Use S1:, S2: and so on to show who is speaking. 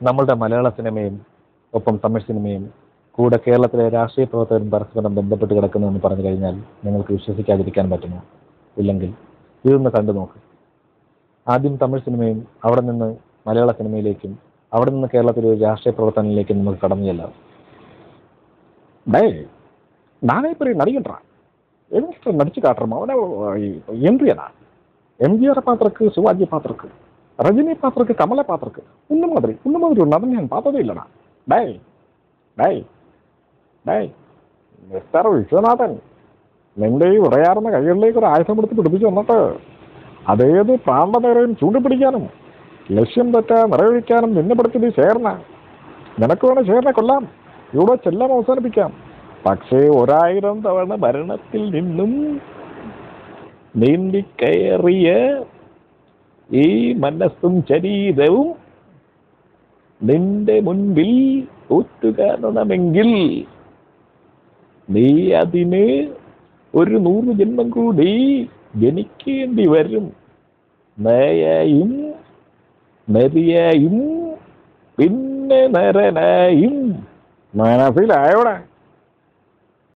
S1: നമ്മളുടെ മലയാള സിനിമയും ഒപ്പം തമിഴ് സിനിമയും കൂടെ കേരളത്തിലെ രാഷ്ട്രീയ പ്രവർത്തകരും പരസ്പരം ബന്ധപ്പെട്ട് കിടക്കുന്നുവെന്ന് പറഞ്ഞു കഴിഞ്ഞാൽ നിങ്ങൾക്ക് വിശ്വസിക്കാതിരിക്കാൻ പറ്റുമോ ഇല്ലെങ്കിൽ ഇതൊന്ന് കണ്ടു നോക്ക് ആദ്യം തമിഴ് സിനിമയും അവിടെ നിന്ന് മലയാള സിനിമയിലേക്കും അവിടെ നിന്ന് കേരളത്തിലെ ഒരു രാഷ്ട്രീയ പ്രവർത്തനത്തിലേക്കും നമുക്ക് കടന്നു ചെല്ലാം
S2: டேய் நானே பெரிய நடிகன்றா எதுக்கு நடிச்சு காட்டுறோம் அவனே எந்திரியனா எம்ஜிஆர் பார்த்துருக்கு சிவாஜி பார்த்துருக்கு ரஜினி பார்த்துருக்கு கமலை பார்த்துருக்கு இந்த மாதிரி இந்த மாதிரி ஒரு நடன் நான் பார்த்ததே இல்லைண்ணா டேய் டேய் ഡേയ് മിസ്റ്റർ വിശ്വനാഥൻ നിന്റെ ഈ ഉറയാർന്ന കൈകളിലേക്ക് ഒരു ആയുധം എടുത്ത് പിടിപ്പിച്ചു വന്നിട്ട് അതേത് പ്രാന്തനേരെയും ചൂണ്ടിപ്പിടിക്കാനും ലക്ഷ്യം തെറ്റാ നിറയൊഴിക്കാനും നിന്നെ പഠിച്ചത് ചേർന്ന നിനക്ക് വേണേ ചേർന്നെ കൊല്ലാം ഇവിടെ ചെല്ലാം അവസാനിപ്പിക്കാം പക്ഷേ ഒരായിരം തവണ ഭരണത്തിൽ നിന്നും നീന്തിക്കയറിയ ഈ മനസ്സും ശരീരവും നിന്റെ മുൻപിൽ ഊറ്റുകാരണമെങ്കിൽ നീ അതിന് ഒരു നൂറ് ജന്മം കൂടി ജനിക്കേണ്ടി വരും. നയായും നരിയായും പിന്നെ നരനായും. മനസ്സിലായോടെ?